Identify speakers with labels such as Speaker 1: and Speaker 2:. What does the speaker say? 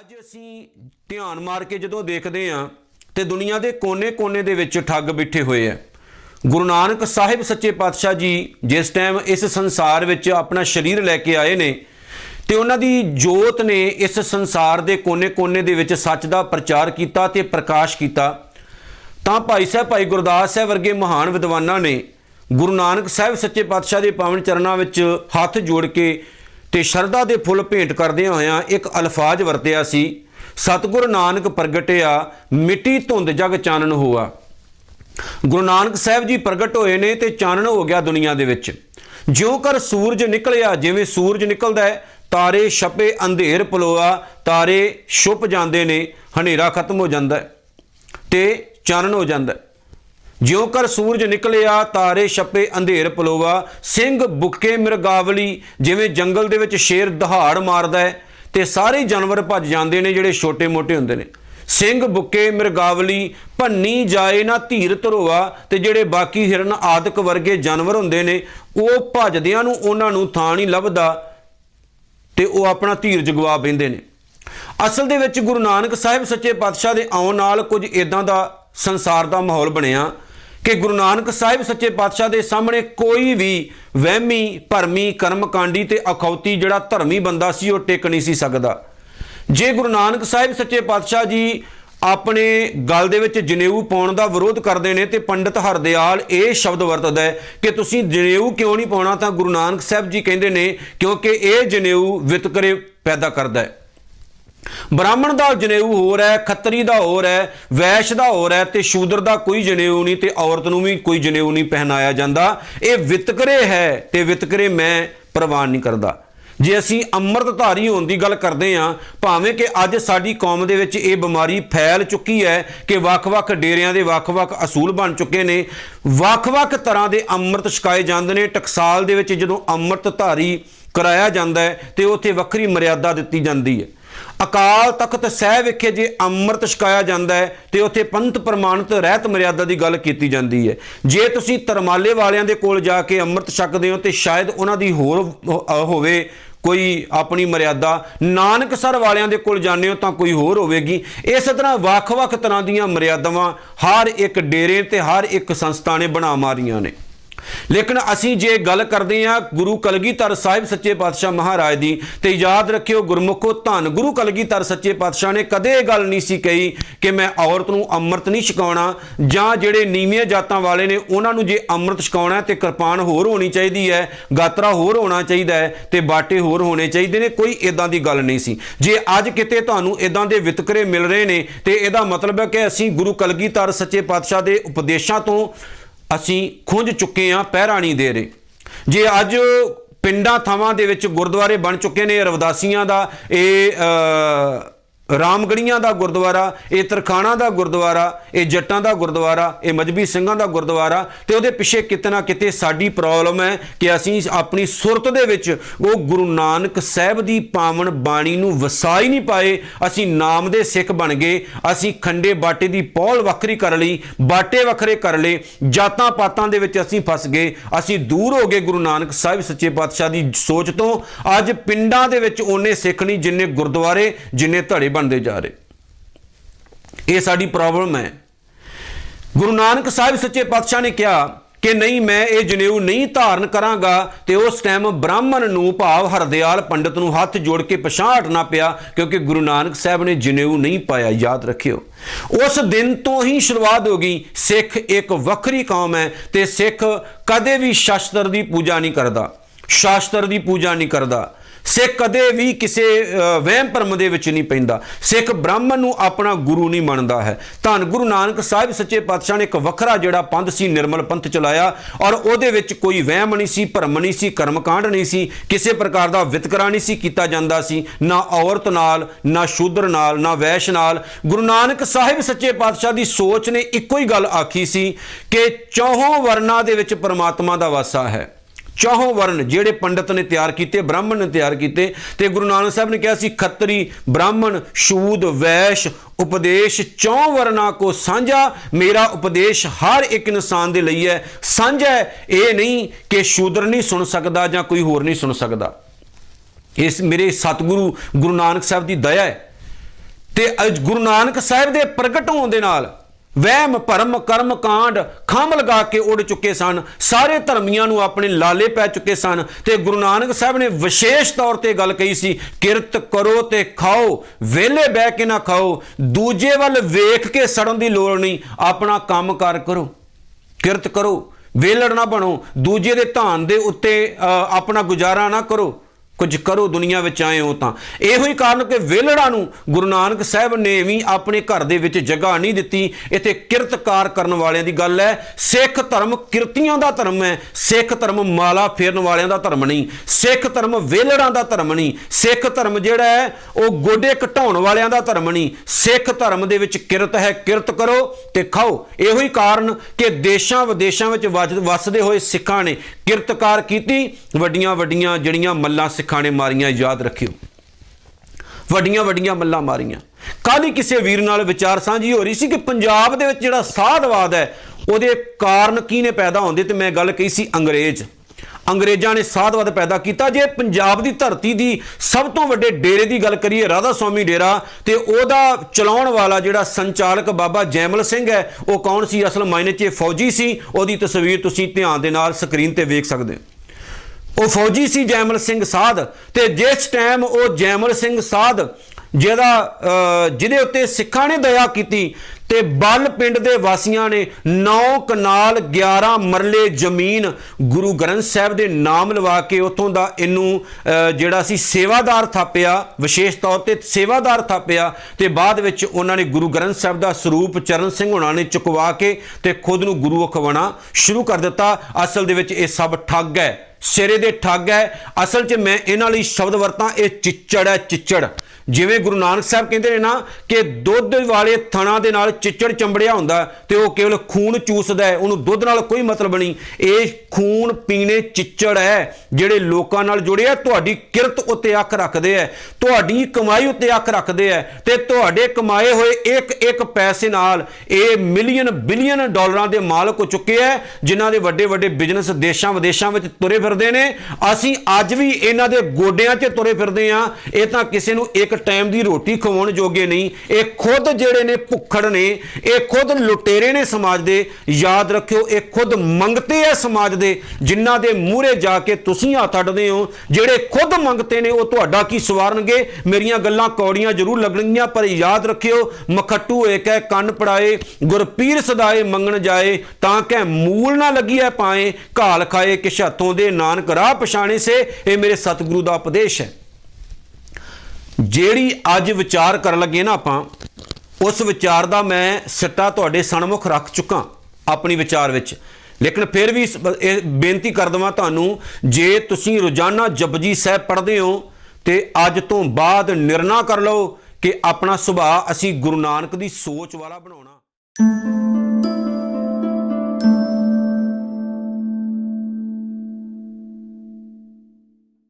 Speaker 1: ਅੱਜ ਅਸੀਂ ਧਿਆਨ ਮਾਰ ਕੇ ਜਦੋਂ ਦੇਖਦੇ ਹਾਂ ਤੇ ਦੁਨੀਆ ਦੇ ਕੋਨੇ-ਕੋਨੇ ਦੇ ਵਿੱਚ ਠੱਗ ਬਿਠੇ ਹੋਏ ਆ। ਗੁਰੂ ਨਾਨਕ ਸਾਹਿਬ ਸੱਚੇ ਪਾਤਸ਼ਾਹ ਜੀ ਜਿਸ ਟਾਈਮ ਇਸ ਸੰਸਾਰ ਵਿੱਚ ਆਪਣਾ ਸਰੀਰ ਲੈ ਕੇ ਆਏ ਨੇ ਤੇ ਉਹਨਾਂ ਦੀ ਜੋਤ ਨੇ ਇਸ ਸੰਸਾਰ ਦੇ ਕੋਨੇ-ਕੋਨੇ ਦੇ ਵਿੱਚ ਸੱਚ ਦਾ ਪ੍ਰਚਾਰ ਕੀਤਾ ਤੇ ਪ੍ਰਕਾਸ਼ ਕੀਤਾ ਤਾਂ ਭਾਈ ਸਾਹਿਬ, ਭਾਈ ਗੁਰਦਾਸ ਸਾਹਿਬ ਵਰਗੇ ਮਹਾਨ ਵਿਦਵਾਨਾਂ ਨੇ ਗੁਰੂ ਨਾਨਕ ਸਾਹਿਬ ਸੱਚੇ ਪਾਤਸ਼ਾਹ ਦੇ ਪਾਵਨ ਚਰਨਾਂ ਵਿੱਚ ਹੱਥ ਜੋੜ ਕੇ ਤੇ ਸ਼ਰਧਾ ਦੇ ਫੁੱਲ ਭੇਂਟ ਕਰਦਿਆਂ ਹੋਇਆਂ ਇੱਕ ਅਲਫਾਜ਼ ਵਰਤਿਆ ਸੀ, ਸਤਿਗੁਰ ਨਾਨਕ ਪ੍ਰਗਟਿਆ, ਮਿੱਟੀ ਧੁੰਦ ਜਗ ਚਾਨਣ ਹੋਆ। ਗੁਰੂ ਨਾਨਕ ਸਾਹਿਬ ਜੀ ਪ੍ਰਗਟ ਹੋਏ ਨੇ ਤੇ ਚਾਨਣ ਹੋ ਗਿਆ ਦੁਨੀਆ ਦੇ ਵਿੱਚ। ਜਿਉਂ ਕਰ ਸੂਰਜ ਨਿਕਲਿਆ, ਜਿਵੇਂ ਸੂਰਜ ਨਿਕਲਦਾ ਹੈ, ਤਾਰੇ ਛਪੇ ਅੰਧੇਰ ਪਲੋਆ, ਤਾਰੇ ਛੁਪ ਜਾਂਦੇ ਨੇ, ਹਨੇਰਾ ਖਤਮ ਹੋ ਜਾਂਦਾ ਹੈ। ਤੇ ਚਾਨਣ ਹੋ ਜਾਂਦਾ ਜਿਉਂ ਕਰ ਸੂਰਜ ਨਿਕਲਿਆ, ਤਾਰੇ ਛੱਪੇ, ਅੰਧੇਰ ਪਲੋਵਾ, ਸਿੰਘ ਬੁੱਕੇ ਮਿਰਗਾਵਲੀ, ਜਿਵੇਂ ਜੰਗਲ ਦੇ ਵਿੱਚ ਸ਼ੇਰ ਦਹਾੜ ਮਾਰਦਾ ਹੈ ਤੇ ਸਾਰੇ ਜਾਨਵਰ ਭੱਜ ਜਾਂਦੇ ਨੇ ਜਿਹੜੇ ਛੋਟੇ-ਮੋਟੇ ਹੁੰਦੇ ਨੇ। ਸਿੰਘ ਬੁੱਕੇ ਮਿਰਗਾਵਲੀ, ਭੰਨੀ ਜਾਏ ਨਾ ਧੀਰ ਧਰੋਆ ਤੇ ਜਿਹੜੇ ਬਾਕੀ ਹਿਰਨ ਆਦਿਕ ਵਰਗੇ ਜਾਨਵਰ ਹੁੰਦੇ ਨੇ, ਉਹ ਭੱਜਦਿਆਂ ਨੂੰ ਉਹਨਾਂ ਨੂੰ ਥਾਂ ਨਹੀਂ ਲੱਭਦਾ ਤੇ ਉਹ ਆਪਣਾ ਧੀਰ ਜਗਵਾ ਬੈਂਦੇ ਨੇ। ਅਸਲ ਦੇ ਵਿੱਚ ਗੁਰੂ ਨਾਨਕ ਸਾਹਿਬ ਸੱਚੇ ਪਾਤਸ਼ਾਹ ਦੇ ਆਉਣ ਨਾਲ ਕੁਝ ਇਦਾਂ ਦਾ ਸੰਸਾਰ ਦਾ ਮਾਹੌਲ ਬਣਿਆ ਕਿ ਗੁਰੂ ਨਾਨਕ ਸਾਹਿਬ ਸੱਚੇ ਪਾਤਸ਼ਾਹ ਦੇ ਸਾਹਮਣੇ ਕੋਈ ਵੀ ਵਹਿਮੀ, ਭਰਮੀ, ਕਰਮਕਾਂਡੀ ਤੇ ਅਖੌਤੀ ਜਿਹੜਾ ਧਰਮੀ ਬੰਦਾ ਸੀ, ਉਹ ਟਿਕ ਨਹੀਂ ਸੀ ਸਕਦਾ। ਜੇ ਗੁਰੂ ਨਾਨਕ ਸਾਹਿਬ ਸੱਚੇ ਪਾਤਸ਼ਾਹ ਜੀ ਆਪਣੇ ਗੱਲ ਦੇ ਵਿੱਚ ਜਨੇਊ ਪਾਉਣ ਦਾ ਵਿਰੋਧ ਕਰਦੇ ਨੇ ਤੇ ਪੰਡਿਤ ਹਰਦਿਆਲ ਇਹ ਸ਼ਬਦ ਵਰਤਦਾ ਹੈ ਕਿ ਤੁਸੀਂ ਜਨੇਊ ਕਿਉਂ ਨਹੀਂ ਪਾਉਣਾ, ਤਾਂ ਗੁਰੂ ਨਾਨਕ ਸਾਹਿਬ ਜੀ ਕਹਿੰਦੇ ਨੇ ਕਿਉਂਕਿ ਇਹ ਜਨੇਊ ਵਿਤਕਰੇ ਪੈਦਾ ਕਰਦਾ ਹੈ। ਬ੍ਰਾਹਮਣ ਦਾ ਜਨੇਊ ਹੋਰ ਹੈ, ਖੱਤਰੀ ਦਾ ਹੋਰ ਹੈ, ਵੈਸ਼ ਦਾ ਹੋਰ ਹੈ ਤੇ ਸ਼ੂਦਰ ਦਾ ਕੋਈ ਜਨੇਊ ਨਹੀਂ ਤੇ ਔਰਤ ਨੂੰ ਵੀ ਕੋਈ ਜਨੇਊ ਨਹੀਂ ਪਹਿਨਾਇਆ ਜਾਂਦਾ। ਇਹ ਵਿਤਕਰੇ ਹੈ ਤੇ ਵਿਤਕਰੇ ਮੈਂ ਪ੍ਰਵਾਨ ਨਹੀਂ ਕਰਦਾ। ਜੇ ਅਸੀਂ ਅੰਮ੍ਰਿਤਧਾਰੀ ਹੋਣ ਦੀ ਗੱਲ ਕਰਦੇ ਹਾਂ, ਭਾਵੇਂ ਕਿ ਅੱਜ ਸਾਡੀ ਕੌਮ ਦੇ ਵਿੱਚ ਇਹ ਬਿਮਾਰੀ ਫੈਲ ਚੁੱਕੀ ਹੈ ਕਿ ਵੱਖ-ਵੱਖ ਡੇਰਿਆਂ ਦੇ ਵੱਖ-ਵੱਖ ਅਸੂਲ ਬਣ ਚੁੱਕੇ ਨੇ, ਵੱਖ-ਵੱਖ ਤਰ੍ਹਾਂ ਦੇ ਅੰਮ੍ਰਿਤ ਛਕਾਏ ਜਾਂਦੇ ਨੇ। ਟਕਸਾਲ ਦੇ ਵਿੱਚ ਜਦੋਂ ਅੰਮ੍ਰਿਤਧਾਰੀ ਕਰਾਇਆ ਜਾਂਦਾ ਹੈ ਤੇ ਉੱਥੇ ਵੱਖਰੀ ਮਰਿਆਦਾ ਦਿੱਤੀ ਜਾਂਦੀ ਹੈ। ਅਕਾਲ ਤਖਤ ਸਾਹਿਬ ਵਿਖੇ ਜੇ ਅੰਮ੍ਰਿਤ ਛਕਾਇਆ ਜਾਂਦਾ ਹੈ, ਤੇ ਉੱਥੇ ਪੰਥ ਪ੍ਰਮਾਣਿਤ ਰਹਿਤ ਮਰਿਆਦਾ ਦੀ ਗੱਲ ਕੀਤੀ ਜਾਂਦੀ ਹੈ। ਜੇ ਤੁਸੀਂ ਤਰਮਾਲੇ ਵਾਲਿਆਂ ਦੇ ਕੋਲ ਜਾ ਕੇ ਅੰਮ੍ਰਿਤ ਛਕਦੇ ਹੋ, ਤੇ ਸ਼ਾਇਦ ਉਹਨਾਂ ਦੀ ਹੋਰ ਹੋਵੇ ਕੋਈ ਆਪਣੀ ਮਰਿਆਦਾ। ਨਾਨਕਸਰ ਵਾਲਿਆਂ ਦੇ ਕੋਲ ਜਾਂਦੇ ਹੋ, ਤਾਂ ਕੋਈ ਹੋਰ ਹੋਵੇਗੀ। ਇਸ ਤਰ੍ਹਾਂ ਵੱਖ-ਵੱਖ ਤਰ੍ਹਾਂ ਦੀਆਂ ਮਰਿਆਦਾਵਾਂ ਹਰ ਇੱਕ ਡੇਰੇ ਤੇ ਹਰ ਇੱਕ ਸੰਸਥਾ ਨੇ ਬਣਾ ਮਾਰੀਆਂ ਨੇ। ਲੇਕਿਨ ਅਸੀਂ ਜੇ ਗੱਲ ਕਰਦੇ ਹਾਂ ਗੁਰੂ ਕਲਗੀਧਰ ਸਾਹਿਬ ਸੱਚੇ ਪਾਤਸ਼ਾਹ ਮਹਾਰਾਜ ਦੀ, ਤੇ ਯਾਦ ਰੱਖਿਓ ਗੁਰਮੁਖੋ ਧੰਨ। ਗੁਰੂ ਕਲਗੀਧਰ ਸੱਚੇ ਪਾਤਸ਼ਾਹ ਨੇ ਕਦੇ ਇਹ ਗੱਲ ਨਹੀਂ ਸੀ ਕਹੀ ਕਿ ਮੈਂ ਔਰਤ ਨੂੰ ਅੰਮ੍ਰਿਤ ਨਹੀਂ ਛਕਾਉਣਾ, ਜਾਂ ਜਿਹੜੇ ਨੀਵੀਆਂ ਜਾਤਾਂ ਵਾਲੇ ਨੇ ਉਹਨਾਂ ਨੂੰ ਜੇ ਅੰਮ੍ਰਿਤ ਛਕਾਉਣਾ ਹੈ ਤੇ ਕਿਰਪਾਨ ਹੋਰ ਹੋਣੀ ਚਾਹੀਦੀ ਹੈ, ਗਾਤਰਾ ਹੋਰ ਹੋਣਾ ਚਾਹੀਦਾ ਹੈ ਤੇ ਬਾਟੇ ਹੋਰ ਹੋਣੇ ਚਾਹੀਦੇ ਨੇ, ਕੋਈ ਇਦਾਂ ਦੀ ਗੱਲ ਨਹੀਂ ਸੀ। ਜੇ ਅੱਜ ਕਿਤੇ ਤੁਹਾਨੂੰ ਇਦਾਂ ਦੇ ਵਿਤਕਰੇ ਮਿਲ ਰਹੇ ਨੇ, ਤੇ ਇਹਦਾ ਮਤਲਬ ਹੈ ਕਿ ਅਸੀਂ ਗੁਰੂ ਕਲਗੀਧਰ ਸੱਚੇ ਪਾਤਸ਼ਾਹ ਦੇ ਉਪਦੇਸ਼ਾਂ ਤੋਂ ਅਸੀਂ ਖੁੰਝ ਚੁੱਕੇ ਹਾਂ ਪਹਿਰਾ ਨਹੀਂ ਦੇ ਰਹੇ। ਜੇ ਅੱਜ ਪਿੰਡਾਂ ਥਾਵਾਂ ਦੇ ਵਿੱਚ ਗੁਰਦੁਆਰੇ ਬਣ ਚੁੱਕੇ ਨੇ ਰਵਦਾਸੀਆਂ ਦਾ, ਇਹ ਰਾਮਗੜੀਆਂ ਦਾ ਗੁਰਦੁਆਰਾ, ਇਹ ਤਰਖਾਣਾ ਦਾ ਗੁਰਦੁਆਰਾ, ਇਹ ਜੱਟਾਂ ਦਾ ਗੁਰਦੁਆਰਾ, ਇਹ ਮਜਬੀ ਸਿੰਘਾਂ ਦਾ ਗੁਰਦੁਆਰਾ ਤੇ ਉਹਦੇ ਪਿੱਛੇ ਕਿਤੇ ਨਾ ਕਿਤੇ ਸਾਡੀ ਪ੍ਰੋਬਲਮ ਹੈ ਕਿ ਅਸੀਂ ਆਪਣੀ ਸੁਰਤ ਦੇ ਵਿੱਚ ਉਹ ਗੁਰੂ ਨਾਨਕ ਸਾਹਿਬ ਦੀ ਪਾਵਨ ਬਾਣੀ ਨੂੰ ਵਸਾ ਹੀ ਨਹੀਂ ਪਾਏ, ਅਸੀਂ ਨਾਮ ਦੇ ਸਿੱਖ ਬਣ ਗਏ, ਅਸੀਂ ਖੰਡੇ ਬਾਟੇ ਦੀ ਪੌਲ ਵੱਖਰੀ ਕਰ ਲਈ, ਬਾਟੇ ਵੱਖਰੇ ਕਰ ਲਏ, ਜਾਤਾਂ ਪਾਤਾਂ ਦੇ ਵਿੱਚ ਅਸੀਂ ਫਸ ਗਏ, ਅਸੀਂ ਦੂਰ ਹੋ ਗਏ ਗੁਰੂ ਨਾਨਕ ਸਾਹਿਬ ਸੱਚੇ ਪਾਤਸ਼ਾਹ ਦੀ ਸੋਚ ਤੋਂ, ਅੱਜ ਪਿੰਡਾਂ ਦੇ ਵਿੱਚ ਉਹਨੇ ਸਿੱਖ ਨਹੀਂ ਜਿੰਨੇ ਗੁਰਦੁਆਰੇ, ਜਿੰਨੇ ਧੜੇ ਬਣਦੇ ਜਾ ਰਹੇ। ਇਹ ਸਾਡੀ ਪ੍ਰੋਬਲਮ ਹੈ। ਗੁਰੂ ਨਾਨਕ ਸਾਹਿਬ ਸੱਚੇ ਪਾਤਸ਼ਾਹ ਨੇ ਕਿਹਾ ਕਿ ਨਹੀਂ, ਮੈਂ ਇਹ ਜਨੇਊ ਨਹੀਂ ਧਾਰਨ ਕਰਾਂਗਾ ਤੇ ਉਸ ਟਾਈਮ ਬ੍ਰਾਹਮਣ ਨੂੰ ਭਾਵ ਹਰਦਿਆਲ ਪੰਡਤ ਨੂੰ ਹੱਥ ਜੋੜ ਕੇ ਪਛਾਣ ਹਟਣਾ ਪਿਆ, ਕਿਉਂਕਿ ਗੁਰੂ ਨਾਨਕ ਸਾਹਿਬ ਨੇ ਜਨੇਊ ਨਹੀਂ ਪਾਇਆ, ਯਾਦ ਰੱਖਿਓ। ਉਸ ਦਿਨ ਤੋਂ ਹੀ ਸ਼ੁਰੂਆਤ ਹੋ ਗਈ, ਸਿੱਖ ਇੱਕ ਵੱਖਰੀ ਕੌਮ ਹੈ ਤੇ ਸਿੱਖ ਕਦੇ ਵੀ ਸ਼ਾਸਤਰ ਦੀ ਪੂਜਾ ਨਹੀਂ ਕਰਦਾ। ਸ਼ਾਸਤਰ ਦੀ ਪੂਜਾ ਨਹੀਂ ਕਰਦਾ। ਸਿੱਖ ਕਦੇ ਵੀ ਕਿਸੇ ਵਹਿਮ ਭਰਮ ਦੇ ਵਿੱਚ ਨਹੀਂ ਪੈਂਦਾ। ਸਿੱਖ ਬ੍ਰਾਹਮਣ ਨੂੰ ਆਪਣਾ ਗੁਰੂ ਨਹੀਂ ਮੰਨਦਾ ਹੈ। ਧੰਨ ਗੁਰੂ ਨਾਨਕ ਸਾਹਿਬ ਸੱਚੇ ਪਾਤਸ਼ਾਹ ਨੇ ਇੱਕ ਵੱਖਰਾ ਜਿਹੜਾ ਪੰਥ ਸੀ, ਨਿਰਮਲ ਪੰਥ ਚਲਾਇਆ ਔਰ ਉਹਦੇ ਵਿੱਚ ਕੋਈ ਵਹਿਮ ਨਹੀਂ ਸੀ, ਭਰਮ ਨਹੀਂ ਸੀ, ਕਰਮਕਾਂਡ ਨਹੀਂ ਸੀ, ਕਿਸੇ ਪ੍ਰਕਾਰ ਦਾ ਵਿਤਕਰਾ ਨਹੀਂ ਸੀ ਕੀਤਾ ਜਾਂਦਾ ਸੀ, ਨਾ ਔਰਤ ਨਾਲ, ਨਾ ਸ਼ੂਦਰ ਨਾਲ, ਨਾ ਵੈਸ਼ ਨਾਲ। ਗੁਰੂ ਨਾਨਕ ਸਾਹਿਬ ਸੱਚੇ ਪਾਤਸ਼ਾਹ ਦੀ ਸੋਚ ਨੇ ਇੱਕੋ ਹੀ ਗੱਲ ਆਖੀ ਸੀ ਕਿ ਚੌਹਾਂ ਵਰਨਾ ਦੇ ਵਿੱਚ ਪਰਮਾਤਮਾ ਦਾ ਵਾਸਾ ਹੈ। ਚੌਹਾਂ ਵਰਨ ਜਿਹੜੇ ਪੰਡਤ ਨੇ ਤਿਆਰ ਕੀਤੇ, ਬ੍ਰਾਹਮਣ ਨੇ ਤਿਆਰ ਕੀਤੇ। ਤੇ ਗੁਰੂ ਨਾਨਕ ਸਾਹਿਬ ਨੇ ਕਿਹਾ ਸੀ, ਖੱਤਰੀ, ਬ੍ਰਾਹਮਣ ਸ਼ੂਦ ਵੈਸ਼, ਉਪਦੇਸ਼, ਚੌਂ ਵਰਨਾ ਕੋ ਸਾਂਝਾ। ਮੇਰਾ ਉਪਦੇਸ਼ ਹਰ ਇੱਕ ਇਨਸਾਨ ਦੇ ਲਈ ਹੈ। ਸਾਂਝਾ ਇਹ ਨਹੀਂ ਕਿ ਸ਼ੂਦਰ ਨਹੀਂ ਸੁਣ ਸਕਦਾ ਜਾਂ ਕੋਈ ਹੋਰ ਨਹੀਂ ਸੁਣ ਸਕਦਾ। ਇਸ ਮੇਰੇ ਸਤਿਗੁਰੂ ਗੁਰੂ ਨਾਨਕ ਸਾਹਿਬ ਦੀ ਦਇਆ ਹੈ। ਤੇ ਗੁਰੂ ਨਾਨਕ ਸਾਹਿਬ ਦੇ ਪ੍ਰਗਟ ਹੋਣ ਦੇ ਨਾਲ ਵਹਿਮ, ਭਰਮ, ਕਰਮ, ਕਾਂਡ ਖੰਭ ਲਗਾ ਕੇ ਉੱਡ ਚੁੱਕੇ ਸਨ। ਸਾਰੇ ਧਰਮੀਆਂ ਨੂੰ ਆਪਣੇ ਲਾਲੇ ਪੈ ਚੁੱਕੇ ਸਨ ਤੇ ਗੁਰੂ ਨਾਨਕ ਸਾਹਿਬ ਨੇ ਵਿਸ਼ੇਸ਼ ਤੌਰ ਤੇ ਗੱਲ ਕਹੀ ਸੀ, ਕਿਰਤ ਕਰੋ ਤੇ ਖਾਓ, ਵਿਹਲੇ ਬਹਿ ਕੇ ਨਾ ਖਾਓ, ਦੂਜੇ ਵੱਲ ਵੇਖ ਕੇ ਸੜਨ ਦੀ ਲੋੜ ਨਹੀਂ, ਆਪਣਾ ਕੰਮ ਕਾਰ ਕਰੋ ਕਿਰਤ ਕਰੋ ਵੇਲੜ ਨਾ ਬਣੋ, ਦੂਜੇ ਦੇ ਧਾਨ ਦੇ ਉੱਤੇ ਆਪਣਾ ਗੁਜ਼ਾਰਾ ਨਾ ਕਰੋ। ਕੁਝ ਕਰੋ ਦੁਨੀਆ ਵਿੱਚ ਆਏ ਹੋ ਤਾਂ। ਇਹੋ ਹੀ ਕਾਰਨ ਕਿ ਵੇਲੜਾ ਨੂੰ ਗੁਰੂ ਨਾਨਕ ਸਾਹਿਬ ਨੇ ਵੀ ਆਪਣੇ ਘਰ ਦੇ ਵਿੱਚ ਜਗ੍ਹਾ ਨਹੀਂ ਦਿੱਤੀ। ਇੱਥੇ ਕਿਰਤਕਾਰ ਕਰਨ ਵਾਲਿਆਂ ਦੀ ਗੱਲ ਹੈ। ਸਿੱਖ ਧਰਮ ਕਿਰਤੀਆਂ ਦਾ ਧਰਮ ਹੈ। ਸਿੱਖ ਧਰਮ ਮਾਲਾ ਫੇਰਨ ਵਾਲਿਆਂ ਦਾ ਧਰਮ ਨਹੀਂ। ਸਿੱਖ ਧਰਮ ਵੇਲੜਾਂ ਦਾ ਧਰਮ ਨਹੀਂ। ਸਿੱਖ ਧਰਮ ਜਿਹੜਾ ਹੈ, ਉਹ ਗੋਡੇ ਘਟਾਉਣ ਵਾਲਿਆਂ ਦਾ ਧਰਮ ਨਹੀਂ। ਸਿੱਖ ਧਰਮ ਦੇ ਵਿੱਚ ਕਿਰਤ ਹੈ, ਕਿਰਤ ਕਰੋ ਤੇ ਖਾਓ। ਇਹੋ ਹੀ ਕਾਰਨ ਕਿ ਦੇਸ਼ਾਂ ਵਿਦੇਸ਼ਾਂ ਵਿੱਚ ਵੱਜ- ਵੱਸਦੇ ਹੋਏ ਸਿੱਖਾਂ ਨੇ ਕਿਰਤਕਾਰ ਕੀਤੀ। ਵੱਡੀਆਂ ਵੱਡੀਆਂ ਜਿਹੜੀਆਂ ਮੱਲਾਂ ਸਿੱਖਾਂ ਨੇ ਮਾਰੀਆਂ, ਯਾਦ ਰੱਖਿਓ। ਵੱਡੀਆਂ ਵੱਡੀਆਂ ਮੱਲਾਂ ਮਾਰੀਆਂ। ਕੱਲ੍ਹ ਹੀ ਕਿਸੇ ਵੀਰ ਨਾਲ ਵਿਚਾਰ ਸਾਂਝੀ ਹੋ ਰਹੀ ਸੀ ਕਿ ਪੰਜਾਬ ਦੇ ਵਿੱਚ ਜਿਹੜਾ ਸਾਧਵਾਦ ਹੈ, ਉਹਦੇ ਕਾਰਨ ਕੀ ਨੇ ਪੈਦਾ ਹੁੰਦੇ ਤੇ ਮੈਂ ਗੱਲ ਕਹੀ ਸੀ ਅੰਗਰੇਜ਼। ਅੰਗਰੇਜ਼ਾਂ ਨੇ ਸਾਧਵਾਦ ਪੈਦਾ ਕੀਤਾ। ਜੇ ਪੰਜਾਬ ਦੀ ਧਰਤੀ ਦੀ ਸਭ ਤੋਂ ਵੱਡੇ ਡੇਰੇ ਦੀ ਗੱਲ ਕਰੀਏ, ਰਾਧਾ ਸਵਾਮੀ ਡੇਰਾ, ਤੇ ਉਹਦਾ ਚਲਾਉਣ ਵਾਲਾ ਜਿਹੜਾ ਸੰਚਾਲਕ ਬਾਬਾ ਜੈਮਲ ਸਿੰਘ ਹੈ, ਉਹ ਕੌਣ ਸੀ? ਅਸਲ ਮਾਇਨੇ 'ਚ ਫੌਜੀ ਸੀ। ਉਹਦੀ ਤਸਵੀਰ ਤੁਸੀਂ ਧਿਆਨ ਦੇ ਨਾਲ ਸਕਰੀਨ ਤੇ ਵੇਖ ਸਕਦੇ ਹੋ। ਉਹ ਫੌਜੀ ਸੀ ਜੈਮਲ ਸਿੰਘ ਸਾਧ ਤੇ ਜਿਸ ਟਾਈਮ ਉਹ ਜੈਮਲ ਸਿੰਘ ਸਾਧ, ਜਿਹਦਾ ਜਿਹਦੇ ਉੱਤੇ ਸਿੱਖਾਂ ਨੇ ਦਇਆ ਕੀਤੀ ਤੇ ਬਲ ਪਿੰਡ ਦੇ ਵਾਸੀਆਂ ਨੇ 9 ਕਨਾਲ 11 ਮਰਲੇ ਜ਼ਮੀਨ ਗੁਰੂ ਗ੍ਰੰਥ ਸਾਹਿਬ ਦੇ ਨਾਮ ਲਵਾ ਕੇ ਉਥੋਂ ਦਾ ਇਹਨੂੰ ਜਿਹੜਾ ਸੀ ਸੇਵਾਦਾਰ ਥਾਪਿਆ, ਵਿਸ਼ੇਸ਼ ਤੌਰ ਤੇ ਸੇਵਾਦਾਰ ਥਾਪਿਆ ਤੇ ਬਾਅਦ ਵਿੱਚ ਉਹਨਾਂ ਨੇ ਗੁਰੂ ਗ੍ਰੰਥ ਸਾਹਿਬ ਦਾ ਸਰੂਪ ਚਰਨ ਸਿੰਘ ਹੋਣਾ ਨੇ ਚੁਕਵਾ ਕੇ ਤੇ ਖੁਦ ਨੂੰ ਗੁਰੂ ਅਖਵਾਉਣਾ ਸ਼ੁਰੂ ਕਰ ਦਿੱਤਾ। ਅਸਲ ਦੇ ਵਿੱਚ ਇਹ ਸਭ ਠੱਗ ਹੈ, ਸਿਰੇ ਦੇ ਠੱਗ ਹੈ। ਅਸਲ 'ਚ ਮੈਂ ਇਹਨਾਂ ਲਈ ਸ਼ਬਦ ਵਰਤਾਂ, ਇਹ ਚਿੱਚੜ ਹੈ, ਚਿੱਚੜ। ਜਿਵੇਂ ਗੁਰੂ ਨਾਨਕ ਸਾਹਿਬ ਕਹਿੰਦੇ ਨੇ ਨਾ ਕਿ ਦੁੱਧ ਵਾਲੇ ਥਣਾ ਦੇ ਨਾਲ ਚਿੱਚੜ ਚੰਬੜਿਆ ਹੁੰਦਾ ਤੇ ਉਹ ਕੇਵਲ ਖੂਨ ਚੂਸਦਾ ਹੈ, ਉਹਨੂੰ ਦੁੱਧ ਨਾਲ ਕੋਈ ਮਤਲਬ ਨਹੀਂ। ਇਹ ਖੂਨ ਪੀਣੇ ਚਿੱਚੜ ਹੈ, ਜਿਹੜੇ ਲੋਕਾਂ ਨਾਲ ਜੁੜੇ ਆ, ਤੁਹਾਡੀ ਕਿਰਤ ਉੱਤੇ ਅੱਖ ਰੱਖਦੇ ਆ, ਤੁਹਾਡੀ ਕਮਾਈ ਉੱਤੇ ਅੱਖ ਰੱਖਦੇ ਆ ਤੇ ਤੁਹਾਡੇ ਕਮਾਏ ਹੋਏ ਇੱਕ ਇੱਕ ਪੈਸੇ ਨਾਲ ਇਹ ਮਿਲੀਅਨ, ਬਿਲੀਅਨ ਡਾਲਰਾਂ ਦੇ ਮਾਲਕ ਹੋ ਚੁੱਕੇ ਆ, ਜਿਨ੍ਹਾਂ ਦੇ ਵੱਡੇ ਵੱਡੇ ਬਿਜ਼ਨਸ ਦੇਸ਼ਾਂ ਵਿਦੇਸ਼ਾਂ ਵਿੱਚ ਤੁਰੇ ਫਿਰਦੇ ਨੇ। ਅਸੀਂ ਅੱਜ ਵੀ ਇਹਨਾਂ ਦੇ ਗੋਡਿਆਂ 'ਚ ਤੁਰੇ ਫਿਰਦੇ ਆ। ਇਹ ਤਾਂ ਕਿਸੇ ਨੂੰ ਇੱਕ ਟਾਈਮ ਦੀ ਰੋਟੀ ਖਵਾਉਣ ਜੋਗੇ ਨਹੀਂ। ਇਹ ਖੁਦ ਜਿਹੜੇ ਨੇ ਭੁੱਖੜ ਨੇ, ਇਹ ਖੁਦ ਲੁਟੇਰੇ ਨੇ ਸਮਾਜ ਦੇ। ਯਾਦ ਰੱਖਿਓ, ਇਹ ਖੁਦ ਮੰਗਤੇ ਆ ਸਮਾਜ ਦੇ, ਜਿਨ੍ਹਾਂ ਦੇ ਮੂਹਰੇ ਜਾ ਕੇ ਤੁਸੀਂ ਹੱਥ ਅੱਡਦੇ ਹੋ। ਜਿਹੜੇ ਖੁਦ ਮੰਗਤੇ ਨੇ, ਉਹ ਤੁਹਾਡਾ ਕੀ ਸਵਾਰਨਗੇ? ਮੇਰੀਆਂ ਗੱਲਾਂ ਕੌੜੀਆਂ ਜ਼ਰੂਰ ਲੱਗਣਗੀਆਂ, ਪਰ ਯਾਦ ਰੱਖਿਓ, ਮਖੱਟੂ ਏਕ ਹੈ ਕੰਨ ਪੜਾਏ, ਗੁਰਪੀਰ ਸਦਾਏ ਮੰਗਣ ਜਾਏ, ਤਾਂ ਕਿ ਮੂਲ ਨਾ ਲੱਗੀ ਹੈ ਪਾਏ। ਘਾਲ ਖਾਏ ਕਿਛ ਹੱਥੋਂ ਦੇ, ਨਾਨਕ ਰਾਹ ਪਛਾਣੇ ਸੇ, ਇਹ ਮੇਰੇ ਸਤਿਗੁਰੂ ਦਾ ਉਪਦੇਸ਼ ਹੈ। ਜਿਹੜੀ ਅੱਜ ਵਿਚਾਰ ਕਰਨ ਲੱਗੇ ਨਾ ਆਪਾਂ, ਉਸ ਵਿਚਾਰ ਦਾ ਮੈਂ ਸਿੱਟਾ ਤੁਹਾਡੇ ਸਨਮੁਖ ਰੱਖ ਚੁੱਕਾ ਆਪਣੀ ਵਿਚਾਰ ਵਿੱਚ। ਲੇਕਿਨ ਫਿਰ ਵੀ ਇਹ ਬੇਨਤੀ ਕਰ ਦਵਾਂ ਤੁਹਾਨੂੰ, ਜੇ ਤੁਸੀਂ ਰੋਜ਼ਾਨਾ ਜਪਜੀ ਸਾਹਿਬ ਪੜ੍ਹਦੇ ਹੋ, ਤੇ ਅੱਜ ਤੋਂ ਬਾਅਦ ਨਿਰਣਾ ਕਰ ਲਓ ਕਿ ਆਪਣਾ ਸੁਭਾਅ ਅਸੀਂ ਗੁਰੂ ਨਾਨਕ ਦੀ ਸੋਚ ਵਾਲਾ ਬਣਾਉਣਾ।